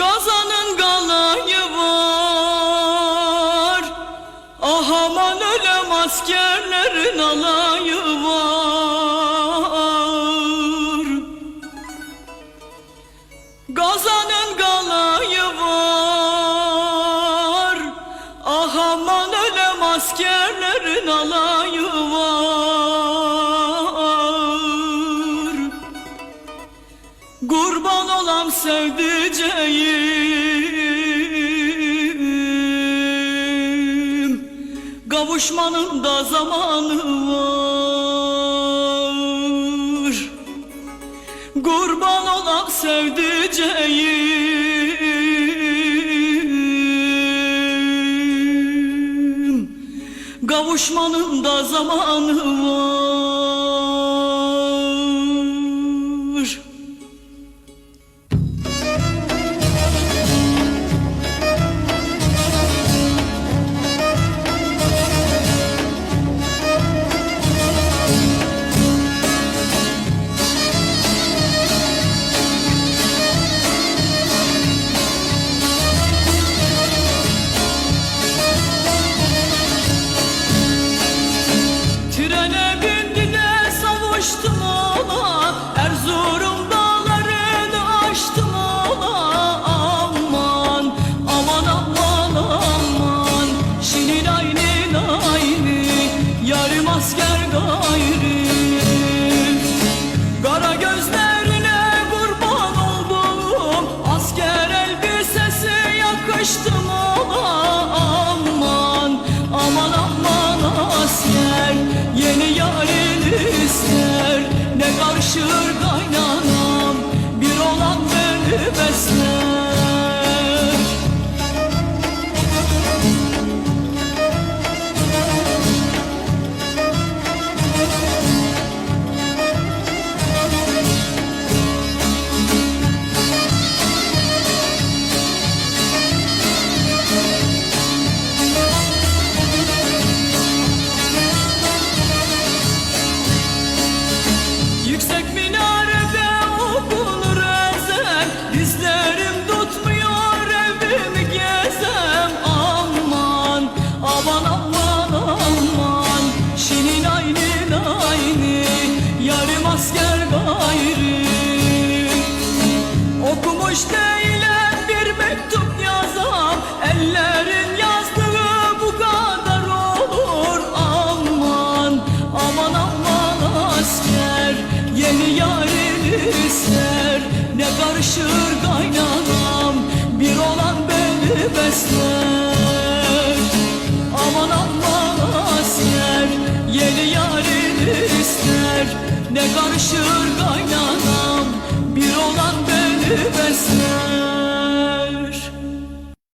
Gazanın galayı var. Ah aman ölem askerlerin alayı var. Gazanın galayı var. Ah aman ölem askerlerin alayı var Olam sevdiceğim. Kavuşmanın da zamanı var. Kurban olam sevdiceğim. Kavuşmanın da zamanı var Okumuş değilim bir mektup yazam. Ellerin yazdığı bu kadar olur. Aman aman aman asker Yeni yarın ister. Ne karışır kaynanam Bir olan beni besler. Aman aman asker Yeni yarın ister. Ne karışır kaynanam Besler